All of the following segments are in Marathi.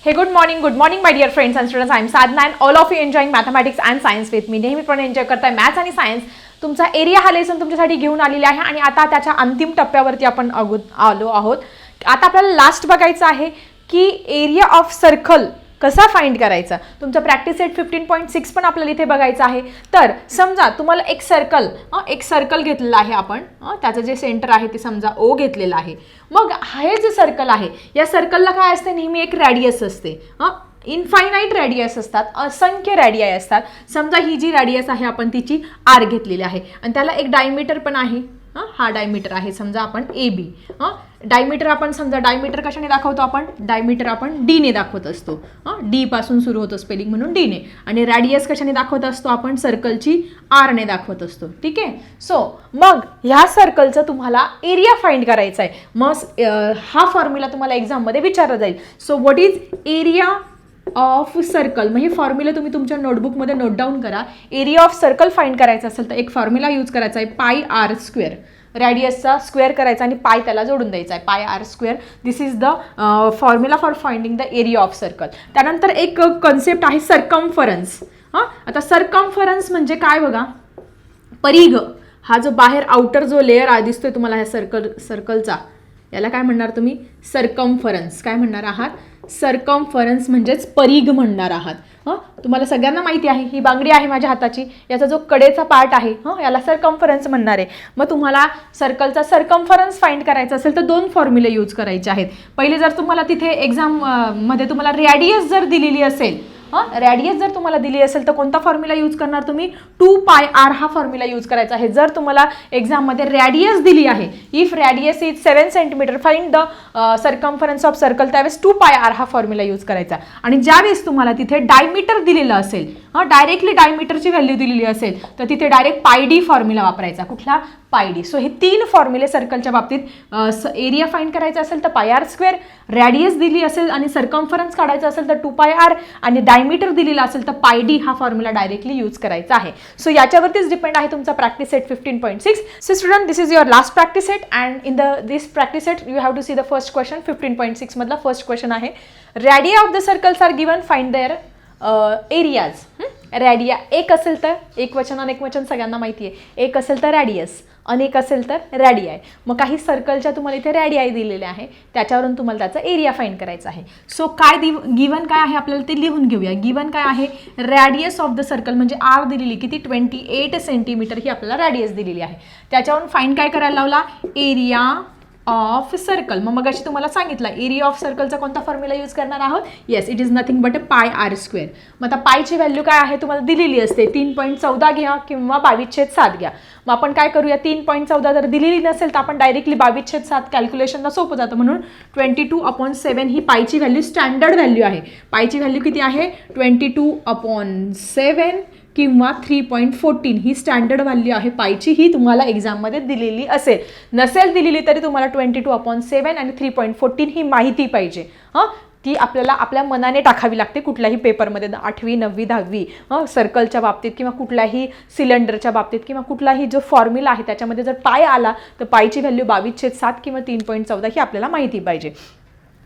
Hey good morning good morning my dear friends and students I am Sadhana and all of you enjoying mathematics and science with me नेहमीपणे enjoy करताय मॅथ्स आणि सायन्स तुमचा एरिया हा लेसन तुमच्यासाठी घेऊन आलेला आहे आणि आता त्याच्या अंतिम टप्प्यावरती आपण अगो आलो आहोत आता आपल्याला लास्ट बघायचं आहे की एरिया ऑफ सर्कल कसा फाइंड करायचा? तुमचा practice set fifteen point six पण आपल्याला इथे बघायचं आहे. तर समजा तुम्हाला एक सर्कल एक सर्कल घेतलेला आहे आपण. त्याचं जे सेंटर आहे ते समजा ओ घेतलेलं आहे. मग हे जे सर्कल आहे या सर्कलला काय असते? नेहमी एक रॅडियस असते. हां इनफायनाईट रॅडियस असतात असंख्य रॅडियाय असतात. समजा ही जी रॅडियस आहे आपण तिची आर घेतलेली आहे. आणि त्याला एक डायमीटर पण आहे. हां हा डायमीटर आहे. समजा आपण ए बी हां डायमीटर आपण समजा डायमीटर कशाने दाखवतो आपण? डायमीटर आपण डीने दाखवत असतो. हां? डी पासून सुरू होतं स्पेलिंग म्हणून डीने आणि रॅडियस कशाने दाखवत असतो आपण? सर्कलची आरने दाखवत असतो. ठीक आहे? सो मग ह्या सर्कलचं तुम्हाला एरिया फाइंड करायचा आहे. मग हा फॉर्म्युला तुम्हाला एक्झाममध्ये विचारला जाईल. So what is area of circle मग हे फॉर्म्युला तुम्ही तुमच्या नोटबुकमध्ये नोट डाऊन करा. एरिया ऑफ सर्कल फाइंड करायचा असेल तर एक फॉर्म्युला यूज करायचा आहे पाय आर स्क्वेअर रॅडियसचा स्क्वेअर करायचा आणि पाय त्याला जोडून द्यायचा आहे. Pi r square this is the formula for finding the area of circle त्यानंतर एक कन्सेप्ट आहे सरकमफरन्स हां? आता सरकमफरन्स म्हणजे काय बघा? परिघ. हा जो बाहेर आउटर जो लेअर दिसतोय तुम्हाला ह्या सर्कल सर्कलचा याला काय म्हणणार तुम्ही? सरकमफरन्स काय म्हणणार आहात? सरकमफरन्स म्हणजेच परिघ म्हणणार आहात. हं? तुम्हाला सगळ्यांना माहिती आहे ही बांगडी आहे माझ्या हाताची याचा जो कडेचा पार्ट आहे हं? याला सरकम्फरन्स म्हणणार. आहे मग तुम्हाला सर्कलचा सरकम्फरन्स फाइंड करायचा असेल तर दोन फॉर्म्युले यूज करायचे आहेत. पहिले जर तुम्हाला तिथे एक्झाममध्ये तुम्हाला रॅडियस जर दिलेली असेल हां रॅडियस जर तुम्हाला दिली असेल तर कोणता फॉर्म्युला यूज करणार तुम्ही? टू पाय आर हा फॉर्म्युला यूज करायचा आहे. जर तुम्हाला एक्झाममध्ये रॅडियस दिली आहे if radius is seven centimeter find the circumference of circle त्यावेळेस टू पाय आर हा फॉर्म्युला यूज करायचा आणि ज्यावेळेस तुम्हाला तिथे डायमीटर दिलेलं असेल हां डायरेक्टली डायमीटरची व्हॅल्यू दिलेली असेल तर तिथे डायरेक्ट पायडी फॉर्म्युला वापरायचा. कुठला? पायडी सो हे तीन फॉर्म्युले सर्कलच्या बाबतीत uh, एरिया फाईंड करायचा असेल तर पाय आर स्क्वेअर रॅडियस दिली असेल आणि सर्कम्फरन्स काढायचा असेल तर टू पाय आर आणि डाय डायमीटर दिलेला असेल तर पायडी हा फॉर्म्युला डायरेक्टली यूज करायचा आहे. सो याच्यावरतीच डिपेंड आहे तुमचा practice set fifteen point six so student this is your last practice set and in the this practice set you have to see the first question fifteen point सिक्समधला first question आहे. Radii of the circles are given find their areas radii एक असेल तर एक वचन अनेक वचन सगळ्यांना माहिती आहे. एक असेल तर रॅडियस अनेक असेल तर रॅडियाय मग काही सर्कलच्या तुम्हाला इथे रॅडियाय दिलेल्या आहे. त्याच्यावरून तुम्हाला त्याचा एरिया फाईंड करायचा आहे. सो काय दिव गिवन काय आहे आपल्याला ते लिहून घेऊया. गिवन काय आहे? रॅडियस ऑफ द सर्कल म्हणजे आर दिलेली किती? ट्वेंटी एट सेंटीमीटर ही आपल्याला रॅडियस दिलेली आहे. त्याच्यावरून फाईंड काय करायला लावला? Area of circle. मग मगाशी तुम्हाला सांगितलं एरिया ऑफ सर्कलचा कोणता फॉर्म्युला यूज करणार आहोत? Yes it is nothing but a pi r square मग आता पायची व्हॅल्यू काय आहे? तुम्हाला दिलेली असते. तीन पॉईंट चौदा घ्या किंवा बावीस छेद सात घ्या. मग आपण काय करूया? तीन पॉईंट चौदा जर दिलेली नसेल तर आपण डायरेक्टली बावीस छेद सात कॅल्क्युलेशनला सोपं जातं. म्हणून ट्वेंटी टू अपॉन सेवन ही पायची व्हॅल्यू स्टँडर्ड व्हॅल्यू आहे. पायची व्हॅल्यू किती आहे? ट्वेंटी टू अपॉन सेवन किंवा थ्री पॉईंट फोर्टीन ही स्टँडर्ड व्हॅल्यू आहे. पायची ही तुम्हाला एक्झाममध्ये दिलेली असेल. नसेल दिलेली तरी तुम्हाला ट्वेंटी टू अपॉन सेवन आणि थ्री पॉईंट फोर्टीन ही माहिती पाहिजे. हां? ती आपल्याला आपल्या मनाने टाकावी लागते कुठल्याही पेपरमध्ये आठवी नववी दहावी हं? सर्कलच्या बाबतीत किंवा कुठल्याही सिलेंडरच्या बाबतीत किंवा कुठलाही जो फॉर्म्युला आहे त्याच्यामध्ये जर पाय आला तर पायची व्हॅल्यू बावीस छेद सात किंवा तीन पॉईंट चौदा ही आपल्याला माहिती पाहिजे.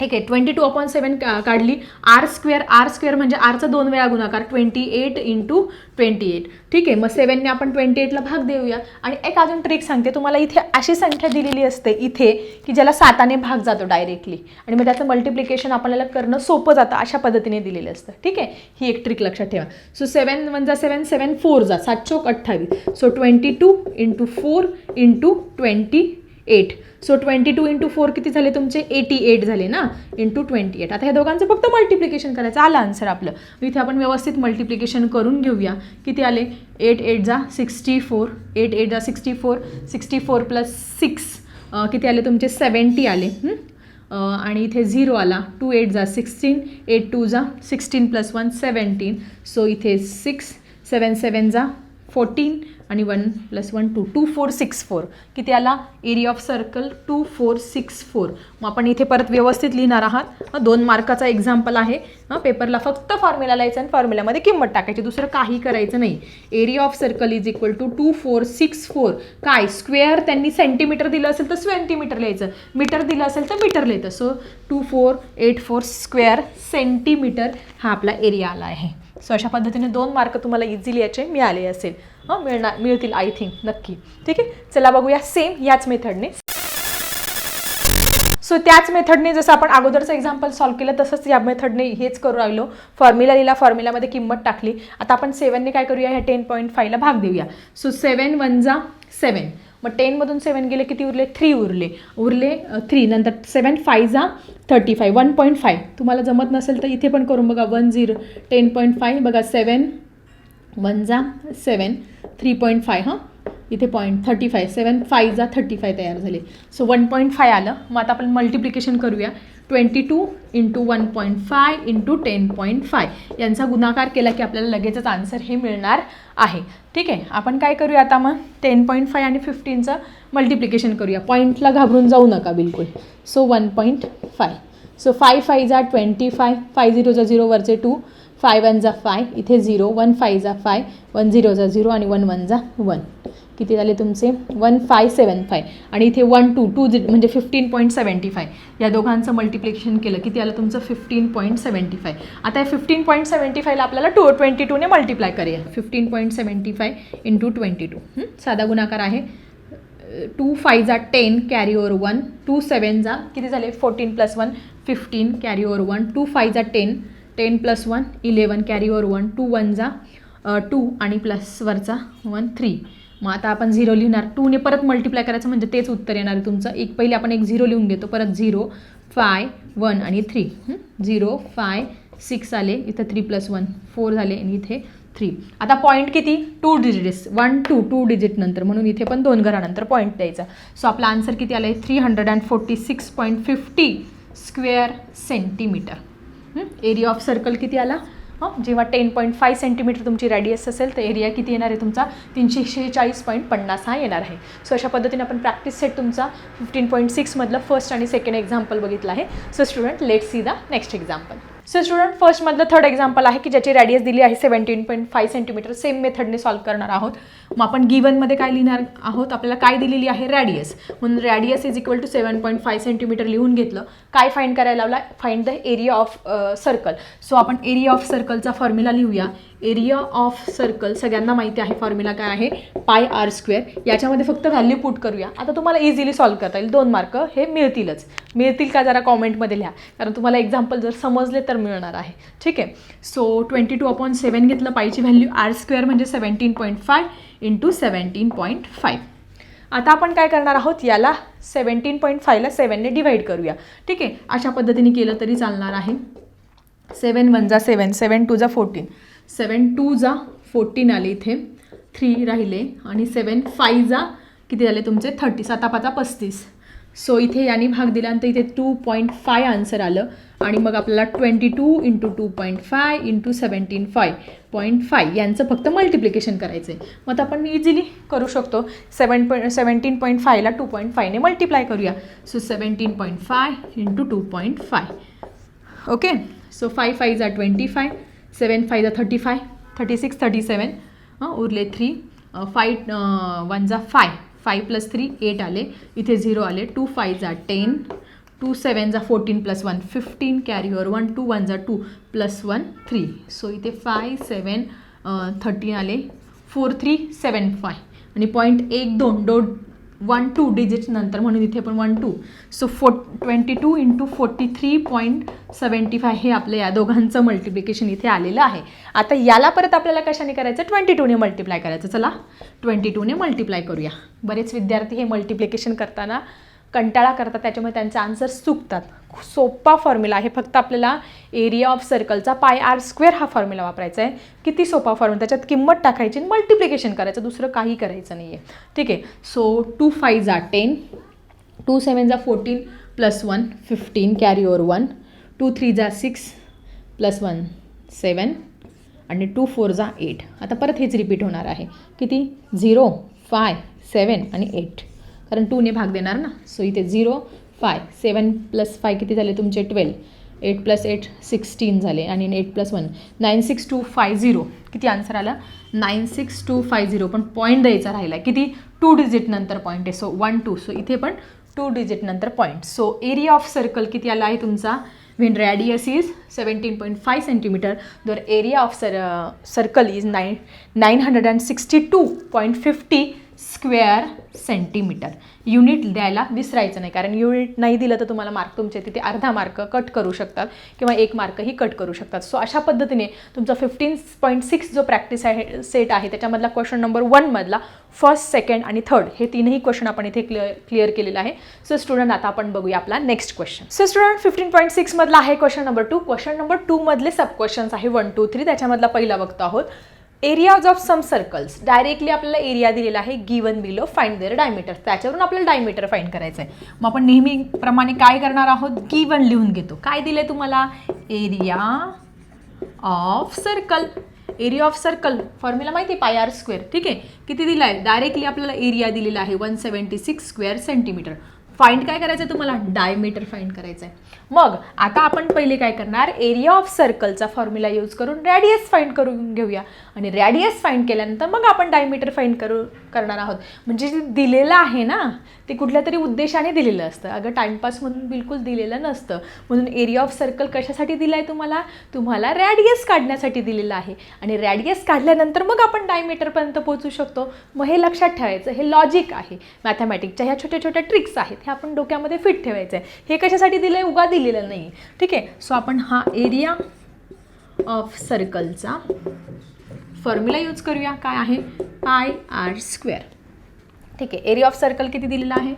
ठीक आहे ट्वेंटी टू अपॉन सेवन काढली. आर स्क्वेअर आर स्क्वेअर म्हणजे आरचा दोन वेळा गुणाकार twenty eight into twenty eight ठीक आहे मग सेवनने आपण ट्वेंटी एटला भाग देऊया. आणि एक अजून ट्रिक सांगते तुम्हाला इथे अशी संख्या दिलेली असते इथे की ज्याला साताने भाग जातो डायरेक्टली आणि मग त्याचं मल्टिप्लिकेशन आपल्याला करणं सोपं जातं अशा पद्धतीने दिलेलं असतं. ठीक आहे ही एक ट्रिक लक्षात ठेवा. सो सेवन वन जा सेवन सेवन फोर जा सात चौक अठ्ठावीस. So twenty two into four into twenty eight so twenty two into four किती झाले तुमचे? एटी एट झाले ना? इंटू ट्वेंटी एट आता ह्या दोघांचं फक्त मल्टिप्लिकेशन करायचं. आलं आन्सर आपलं. इथे आपण व्यवस्थित मल्टिप्लिकेशन करून घेऊया. किती आले? एट एट जा सिक्स्टी फोर एट एट जा sixty four sixty four plus six किती आले तुमचे? सेवन्टी आले. आणि इथे झिरो आला. टू एट जा सिक्स्टीन एट टू जा sixteen plus one seventeen so इथे सिक्स सेवन सेवन जा फोर्टीन आणि one plus one two two four six four किती आला area of circle two four six four. मग आपण इथे परत व्यवस्थित लिहिणार आहात. दोन मार्काचा एक्झाम्पल आहे. पेपरला फक्त फॉर्म्युला लिहायचं आणि फॉर्म्युल्यामध्ये किंमत टाकायची. दुसरं काही करायचं नाही. Area of circle is equal to two four six four काय? स्क्वेअर त्यांनी सेंटीमीटर दिलं असेल तर सेंटीमीटर लिहायचं. मीटर दिलं असेल तर मीटर लिहायचं. So two four eight four square centimeter हा आपला एरिया आला आहे. सो अशा पद्धतीने दोन मार्क तुम्हाला इझिली याचे मिळाले असेल. हां मिळणार मिळतील आय थिंक नक्की. ठीक आहे? चला बघूया सेम याच मेथडने सो त्याच मेथडने जसं आपण अगोदरचं एक्झाम्पल सॉल्व्ह केलं तसंच या मेथडने हेच करू राहिलो. फॉर्म्युला लिहिला फॉर्म्युलामध्ये किंमत टाकली. आता आपण सेवनने काय करूया? ह्या टेन पॉईंट फाईव्हला भाग देऊया. सो सेवन वन जा सेवन मग टेनमधून सेवन गेले किती उरले? थ्री उरले. उरले थ्री नंतर सेवन फाय जा thirty five one point five तुम्हाला जमत नसेल तर इथे पण करून बघा. One zero ten point five बघा सेवन वन जा सेवन थ्री पॉईंट फाय हां? इथे point thirty five seven five जा थर्टी फाय तयार झाले. सो वन पॉईंट फाय आलं. मग आता आपण मल्टिप्लिकेशन करूया. Twenty two into one point five into ten point five यांचा गुणाकार केला की आपल्याला लगेचच आन्सर हे मिळणार आहे. ठीक आहे आपण काय करूया आता मग? टेन पॉईंट फाय आणि फिफ्टीनचं मल्टिप्लिकेशन करूया. पॉईंटला घाबरून जाऊ नका बिलकुल. So one point five so five five जा ट्वेंटी फाय फाय झिरो जा झिरोवरचे टू फाय वन जा फाय इथे झिरो वन फाय जा फाय वन झिरो जा झिरो आणि वन वन जा वन किती झाले तुमचे? One five seven five. आणि इथे वन टू टू झि म्हणजे फिफ्टीन पॉईंट सेवन्टी फाय या दोघांचं मल्टिप्लिकेशन केलं किती आलं तुमचं? फिफ्टीन पॉईंट सेवन्टी फाय आता या फिफ्टीन पॉईंट सेवन्टी फायला आपल्याला टू ट्वेंटी टूने मल्टिप्लाय करूया. Fifteen point seventy five into twenty two साधा गुणाकार आहे. टू फाय जा ten carry over one two seven जा किती झाले? Fourteen plus one fifteen carry over one two five जा ten ten plus one eleven carry over one two one जा टू आणि प्लसवरचा वन थ्री मग आता आपण झिरो लिहिणार. टूने परत मल्टिप्लाय करायचं म्हणजे तेच उत्तर येणार आहे तुमचं. एक पहिले आपण एक झिरो लिहून घेतो परत झिरो फाय वन आणि थ्री झिरो फाय सिक्स आले इथं थ्री प्लस वन फोर झाले आणि इथे थ्री आता पॉईंट किती? Two digits one two two digit नंतर. म्हणून इथे पण दोन घरानंतर पॉईंट द्यायचा. सो आपला आन्सर किती आला आहे three hundred and forty six point fifty square centimetre area of circle किती आला? हां जेव्हा टेन पॉईंट फाय सेंटीमीटर तुमची रॅडियस असेल तर एरिया किती येणार आहे तुमचा? तीनशे शेहेचाळीस पॉईंट पन्नास हा येणार आहे. सो अशा पद्धतीने आपण प्रॅक्टिस सेट तुमचा फिफ्टीन पॉईंट सिक्समधलं फर्स्ट आणि सेकंड एक्झाम्पल बघितलं आहे. So student let see the next example so student फर्स्टमधलं third example आहे की ज्याची रॅडियस दिली आहे seventeen point five centimeter same मेथडने solve करणार आहोत. मग आपण गिवनमध्ये काय लिहिणार आहोत? आपल्याला काय दिलेली आहे? रॅडियस म्हणून radius is equal to seven point five centimeter लिहून घेतलं. काय फाईंड करायला लावला? Find the area of circle so आपण एरिया ऑफ सर्कलचा फॉर्म्युला लिहूया. एरिया ऑफ सर्कल सगळ्यांना माहिती आहे फॉर्म्युला काय आहे? पाय आर स्क्वेअर याच्यामध्ये फक्त व्हॅल्यू पुट करूया. आता तुम्हाला इझिली सॉल्व्ह करता येईल. दोन मार्क हे मिळतीलच. मिळतील का जरा कॉमेंटमध्ये लिहा. कारण तुम्हाला एक्झाम्पल जर समजले तर मिळणार आहे. ठीक आहे? So twenty two upon seven घेतलं पायची व्हॅल्यू आर स्क्वेअर म्हणजे seventeen point five into seventeen point five आता आपण काय करणार आहोत? याला सेवन्टीन पॉईंट फायला सेवनने डिवाईड करूया. ठीक आहे? अशा पद्धतीने केलं तरी चालणार आहे. सेवन वन जा सेवन सेवन टू जा फोर्टीन सेवन टू जा फोर्टीन आले इथे. थ्री राहिले आणि सेवन फाय जा किती झाले तुमचे? थर्टी साता पाचा पस्तीस. सो इथे यांनी भाग दिल्यानंतर इथे टू पॉईंट फाय आन्सर आलं. आणि मग आपल्याला twenty two into two point five into seventeen five point five यांचं फक्त मल्टिप्लिकेशन करायचं आहे मग आता आपण इझिली करू शकतो. सेवन पॉईंट सेवन्टीन पॉईंट फायला टू पॉईंट फायने मल्टिप्लाय करूया. So seventeen point five into two point five okay so five five जा twenty five seven five the thirty five thirty six thirty seven उरले थ्री फाय वन जा five five plus three eight आले. इथे झिरो आले. टू फाय जा टेन टू सेवन जा fourteen plus one fifteen carry over one two one जा two plus one three so इथे फाय सेवन थर्टीन आले. फोर थ्री सेवन फाय आणि पॉईंट एक दोन दो वन टू डिजिट्स नंतर म्हणून इथे पण वन टू सो फो twenty two into forty three point seventy five हे आपलं या दोघांचं मल्टिप्लिकेशन इथे आलेलं आहे. आता याला परत आपल्याला कशाने करायचं? ट्वेंटी टूने मल्टिप्लाय करायचं. चला ट्वेंटी टूने मल्टिप्लाय करूया. बरेच विद्यार्थी हे मल्टिप्लिकेशन करताना कंटाळा करतात त्याच्यामुळे त्यांचे आन्सर्स चुकतात सोपा फॉर्म्युला आहे. फक्त आपल्याला एरिया ऑफ सर्कलचा पाय आर स्क्वेअर हा फॉर्म्युला वापरायचा आहे. किती सोपा फॉर्म्युला त्याच्यात किंमत टाकायची आणि मल्टिप्लिकेशन करायचं. दुसरं काही करायचं नाही आहे ठीक आहे? सो टू फाय जा टेन टू सेवन जा fourteen plus one fifteen carry over one two three जा सिक्स प्लस वन सेवन आणि टू फोर जा एट आता परत हेच रिपीट होणार आहे. किती? झिरो फाय सेवन आणि एट कारण टूने भाग देणार ना. सो इथे zero five seven plus five किती झाले तुमचे? Twelve eight plus eight sixteen झाले. आणि eight plus one nine six two five zero किती आन्सर आला? Nine six two five zero पण पॉईंट द्यायचा राहिला किती? टू डिजिट नंतर पॉईंट आहे. सो वन टू सो इथे पण टू डिजिट नंतर point so area of circle किती आला आहे तुमचा? When radius is 17.5 centimeter. The area of hundred uh, circle is 9 962.50 square centimeter. Unit द्यायला विसरायचं नाही कारण युनिट नाही दिलं तर तुम्हाला मार्क तुमचे तिथे अर्धा मार्क कट करू शकतात किंवा एक मार्कही कट करू शकतात. सो अशा पद्धतीने तुमचा फिफ्टीन पॉईंट सिक्स जो प्रॅक्टिस आहे सेट आहे त्याच्यामधला क्वेश्चन नंबर वनमधला फर्स्ट सेकंड आणि थर्ड हे तीनही क्वेश्चन आपण इथे क्लिअर क्लिअर केलेलं आहे. सो स्टुडंट आता आपण बघूया आपला next question so student fifteen point सिक्समधला आहे question number two question number टूमधले sub questions आहे वन टू थ्री त्याच्यामधला पहिला बघतो आहोत. Areas of some circles directly आपल्याला एरिया दिलेला आहे given below find their diameter त्याच्यावरून आपल्याला डायमीटर फाईंड करायचं आहे मग आपण नेहमीप्रमाणे काय करणार आहोत? गिवन लिहून घेतो. काय दिले तुम्हाला? Area of circle area of circle formula माहिती आहे? पाय आर स्क्वेअर ठीक आहे? किती दिला आहे डायरेक्टली आपल्याला एरिया दिलेला आहे. One seventy six square centimetre find काय करायचं आहे तुम्हाला? डायमीटर फाईंड करायचं आहे मग आता आपण पहिले काय करणार? एरिया ऑफ सर्कलचा फॉर्म्युला यूज करून रॅडियस फाईंड करून घेऊया. आणि रॅडियस फाईंड केल्यानंतर मग आपण डायमीटर फाईंड करू करणार आहोत. म्हणजे जे दिलेलं आहे ना ते कुठल्या तरी उद्देशाने दिलेलं असतं. अगं टाइमपास म्हणून बिलकुल दिलेलं नसतं. म्हणून एरिया ऑफ सर्कल कशासाठी दिला आहे तुम्हाला? तुम्हाला रॅडियस काढण्यासाठी दिलेलं आहे. आणि रॅडियस काढल्यानंतर मग आपण डायमीटरपर्यंत पोहोचू शकतो. मग हे लक्षात ठेवायचं. हे लॉजिक आहे. मॅथमॅटिकच्या ह्या छोट्या छोट्या ट्रिक्स आहेत. हे आपण डोक्यामध्ये फिट ठेवायचं आहे हे कशासाठी दिलं आहे उगा दिलेलं नाही. ठीक आहे? सो आपण हा एरिया ऑफ सर्कलचा फॉर्म्युला यूज करूया. काय आहे? पाय आर स्क्वेअर ठीक आहे. एरिया ऑफ सर्कल किती दिलेला आहे?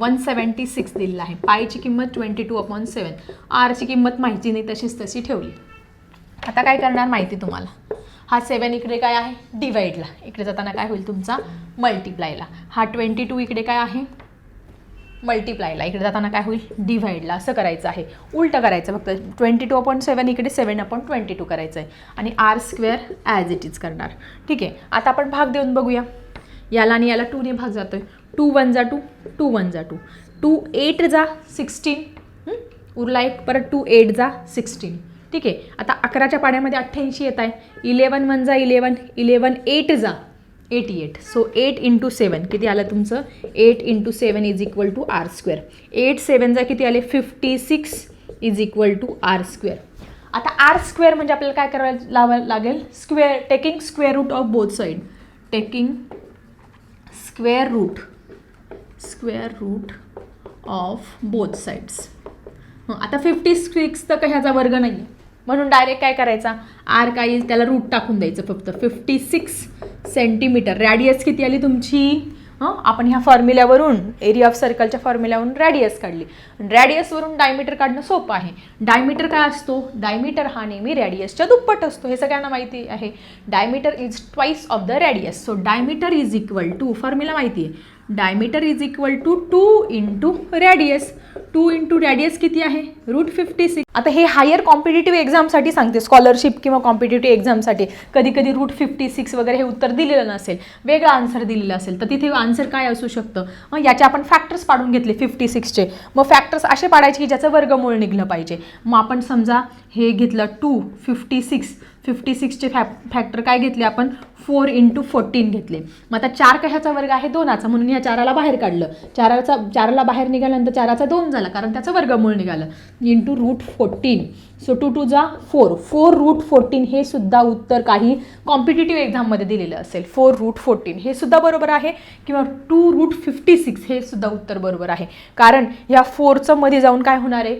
वन सेवन्टी सिक्स दिलेला आहे. पायची किंमत ट्वेंटी टू अपॉन सेवन आरची किंमत माहिती नाही तशीच तशी ठेवली. आता काय करणार माहिती तुम्हाला? हा सेवन इकडे काय आहे? डिवाईडला इकडे जाताना काय होईल तुमचा? मल्टिप्लायला हा ट्वेंटी टू इकडे काय आहे? मल्टिप्लायला इकडे जाताना काय होईल? डिव्हाइडला असं करायचं आहे. उलटं करायचं. फक्त ट्वेंटी टू अपॉईंट सेवन इकडे सेवन अपॉईंट ट्वेंटी टू करायचं आहे. आणि R square as it is करणार. ठीक आहे. आता आपण भाग देऊन बघूया. याला आणि याला टूने भाग जातो आहे टू वन जा टू टू वन जा टू टू एट जा सिक्स्टीन उरला एक परत टू एट जा सिक्स्टीन ठीक आहे? आता अकराच्या पाड्यामध्ये अठ्ठ्याऐंशी येत आहे. इलेवन वन जा इलेवन इलेवन एट जा eighty eight so eight into seven किती आलं तुमचं? Eight into seven is equal to R square eight seven जा किती आले? Fifty six is equal to R square आता आर स्क्वेअर म्हणजे आपल्याला काय करायला लावा लागेल? Square taking square root of both side taking square root square root of both sides आता फिफ्टी सिक्स तर काही ह्याचा वर्ग नाही आहे म्हणून डायरेक्ट काय करायचा? आर काय येईल? त्याला रूट टाकून द्यायचं फक्त. फिफ्टी सिक्स सेंटीमीटर रॅडियस किती आली तुमची? हां? आपण ह्या फॉर्म्युल्यावरून एरिया ऑफ सर्कलच्या फॉर्म्युल्यावरून रॅडियस काढली. रॅडियसवरून डायमीटर काढणं सोपं आहे. डायमीटर काय असतो? डायमीटर हा नेहमी रॅडियसच्या दुप्पट असतो. हे सगळ्यांना माहिती आहे. Diameter is twice of the radius so diameter is equal to formula माहिती आहे. Diameter is equal to two into radius two into radius किती आहे? रूट फिफ्टी सिक्स आता हे हायर कॉम्पिटेटिव्ह एक्झामसाठी सांगते. स्कॉलरशिप किंवा कॉम्पिटेटिव्ह एक्झामसाठी कधी कधी रूट फिफ्टी सिक्स वगैरे हे उत्तर दिलेलं नसेल. वेगळा आन्सर दिलेला असेल. तर तिथे आन्सर काय असू शकतं? मग याचे आपण फॅक्टर्स पाडून घेतले फिफ्टी सिक्सचे मग फॅक्टर्स असे पाडायचे की ज्याचं वर्गमूळ निघलं पाहिजे. मग आपण समजा हे घेतलं टू फिफ्टी सिक्स फिफ्टी सिक्सचे फॅ फॅक्टर काय घेतले आपण? फोर इंटू फोर्टीन घेतले. मग आता चार कशाचा वर्ग आहे? दोनाचा. म्हणून ह्या चाराला बाहेर काढलं. चाराचा चाराला बाहेर निघाल्यानंतर चाराचा दोन झाला कारण त्याचं वर्गमूळ निघालं. Into root fourteen so two two जा फोर फोर रूट फोर्टीन हे सुद्धा उत्तर काही कॉम्पिटेटिव्ह एक्झाममध्ये दिलेलं असेल. फोर रूट फोर्टीन हे सुद्धा बरोबर आहे? किंवा टू रूट फिफ्टी सिक्स हे सुद्धा उत्तर बरोबर आहे. कारण या फोरचं मध्ये जाऊन काय होणार आहे?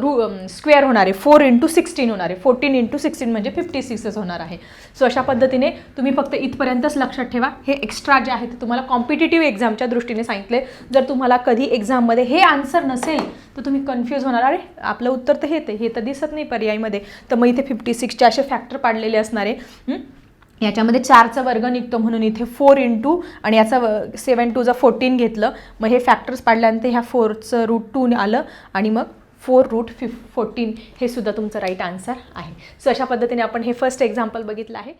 रू स्क्वेअर होणार आहे. फोर इंटू सिक्स्टीन होणार आहे. फोर्टीन इंटू सिक्स्टीन म्हणजे फिफ्टी सिक्सच होणार आहे. सो अशा पद्धतीने तुम्ही फक्त फक्त इथपर्यंतच लक्षात ठेवा. हे एक्स्ट्रा जे आहे ते तुम्हाला कॉम्पिटेटिव्ह एक्झामच्या दृष्टीने सांगितले. जर तुम्हाला कधी एक्झाममध्ये हे आन्सर नसेल तर तुम्ही कन्फ्यूज होणार. अरे आपलं उत्तर तर हे ते हे तर दिसत नाही पर्यायमध्ये. तर मग इथे फिफ्टी सिक्सचे असे फॅक्टर पाडलेले असणार. आहे याच्यामध्ये चारचा वर्ग निघतो म्हणून इथे फोर इंटू आणि याचा सेवन टूचा फोर्टीन घेतलं. मग हे फॅक्टर्स पाडल्यानंतर ह्या फोरचं रूट टू आलं आणि मग फोर रूट फिफ फोर्टीन हे सुद्धा तुमचं राईट आन्सर आहे. सो अशा पद्धतीने आपण हे फर्स्ट एक्झाम्पल बघितलं आहे.